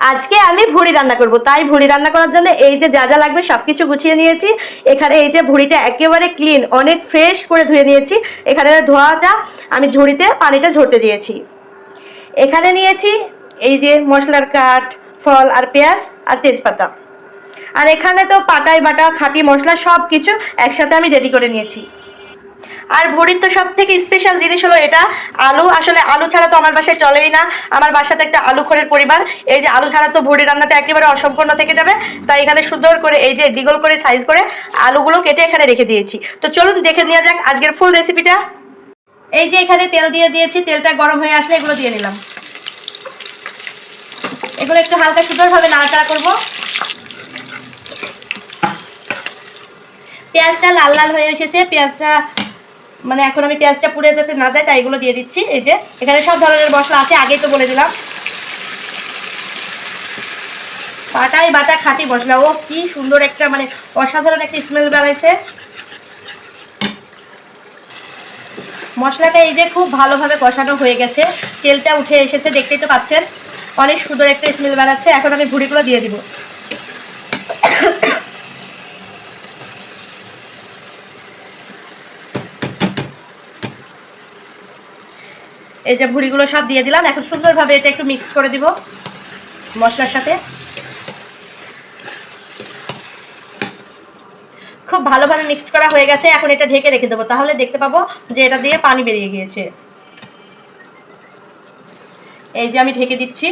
আজকে আমি ভুড়ি রান্না করব। তাই ভুড়ি রান্না করার জন্য এই যে যা যা লাগবে সব কিছু গুছিয়ে নিয়েছি। এখানে এই যে ভুড়িটা একেবারে ক্লিন অনেক ফ্রেশ করে ধুয়ে নিয়েছি। এখানে ধোয়াটা, আমি ঝুড়িতে পানিটা ঝরতে দিয়েছি। এখানে নিয়েছি এই যে মশলার কাঠ, ফল আর পেঁয়াজ আর তেজপাতা। আর এখানে তো পাটায় বাটা, খাঁটি মশলা সব কিছু একসাথে আমি রেডি করে নিয়েছি। আর ভুড়ির তো সব থেকে স্পেশাল জিনিস হলো এটা, আলু। আসলে আলু ছাড়া তো আমার বাসায় চলেই না। আমার বাসাতে একটা আলু খোরের পরিবার। এই যে আলু ছাড়া তো ভুড়ি রান্নাটা একেবারে অসম্পূর্ণ থেকে যাবে। তাই এখানে সুন্দর করে এই যে দ্বিগল করে সাইজ করে আলুগুলো কেটে এখানে রেখে দিয়েছি। তো চলুন দেখে নেওয়া যাক আজকের ফুল রেসিপিটা এই যে এখানে তেল দিয়ে দিয়েছি। তেলটা গরম হয়ে আসলে এগুলো দিয়ে নিলাম। এগুলো একটু হালকা সুন্দরভাবে নাড়াচাড়া করব। পেঁয়াজটা লাল লাল হয়ে এসেছে। পেঁয়াজটা মানে এখন আমি পেঁয়াজটা পুড়ে যাতে না যায়, তাই এগুলো দিয়ে দিচ্ছি। এই যে, এখানে সব ধরনের মশলা আছে, আগেই তো বলে দিলাম। পাটাই বাটা খাঁটি মশলা। ও, কি সুন্দর একটা মানে অসাধারণ একটা স্মেল বেড়াইছে মশলাটা এই যে খুব ভালোভাবে কষানো হয়ে গেছে। তেলটা উঠে এসেছে, দেখতেই তো পাচ্ছেন। অনেক সুন্দর একটা স্মেল বেড়াচ্ছে এখন আমি ভুড়িগুলো দিয়ে দিব। এই যে ভুড়িগুলো সব দিয়ে দিলাম। এখন সুন্দরভাবে এটা একটু মিক্স করে দিব মশলার সাথে। খুব ভালোভাবে মিক্সড করা হয়ে গেছে। এখন এটা ঢেকে রেখে দেবো। তাহলে দেখতে পাবো যে এটা দিয়ে পানি বেরিয়ে গিয়েছে। এই যে আমি ঢেকে দিচ্ছি।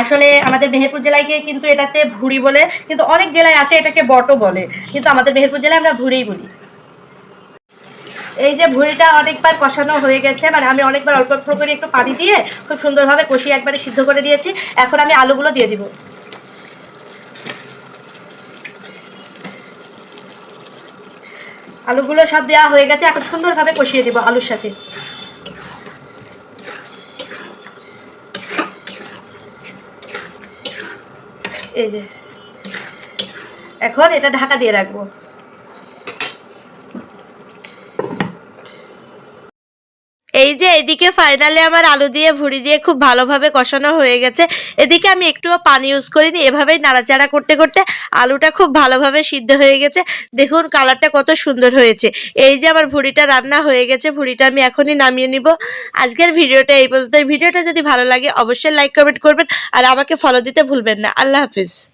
আসলে আমাদের মেহেরপুর জেলায় গিয়ে কিন্তু এটাতে ভুড়ি বলে, কিন্তু অনেক জেলায় আছে এটাকে বটো বলে। কিন্তু আমাদের মেহেরপুর জেলায় আমরা ভুড়িই বলি। এই যে ভুঁড়িটা অনেকবার কষানো হয়ে গেছে মানে আমি অনেকবার অল্প অল্প করে একটু পানি দিয়ে খুব সুন্দরভাবে কষিয়ে একবারে সিদ্ধ করে দিয়েছি। এখন আমি আলুগুলো দিয়ে দিব। আলুগুলো সব দেওয়া হয়ে গেছে, এখন সুন্দরভাবে কষিয়ে দিব আলুর সাথে। এই যে। এখন এটা ঢাকা দিয়ে রাখব। এই যে এদিকে ফাইনালি আমার আলু দিয়ে ভুড়ি দিয়ে খুব ভালোভাবে কষানো হয়ে গেছে। এদিকে আমি একটুও পানি ইউজ করিনি, এভাবেই নাড়াচাড়া করতে করতে আলুটা খুব ভালোভাবে সিদ্ধ হয়ে গেছে। দেখুন কালারটা কত সুন্দর হয়েছে। এই যে আমার ভুড়িটা রান্না হয়ে গেছে, ভুড়িটা আমি এখনই নামিয়ে নিব। আজকের ভিডিওটা এই পর্যন্ত ভিডিওটা যদি ভালো লাগে, অবশ্যই লাইক কমেন্ট করবেন। আর আমাকে ফলো দিতে ভুলবেন না। আল্লাহ হাফিজ।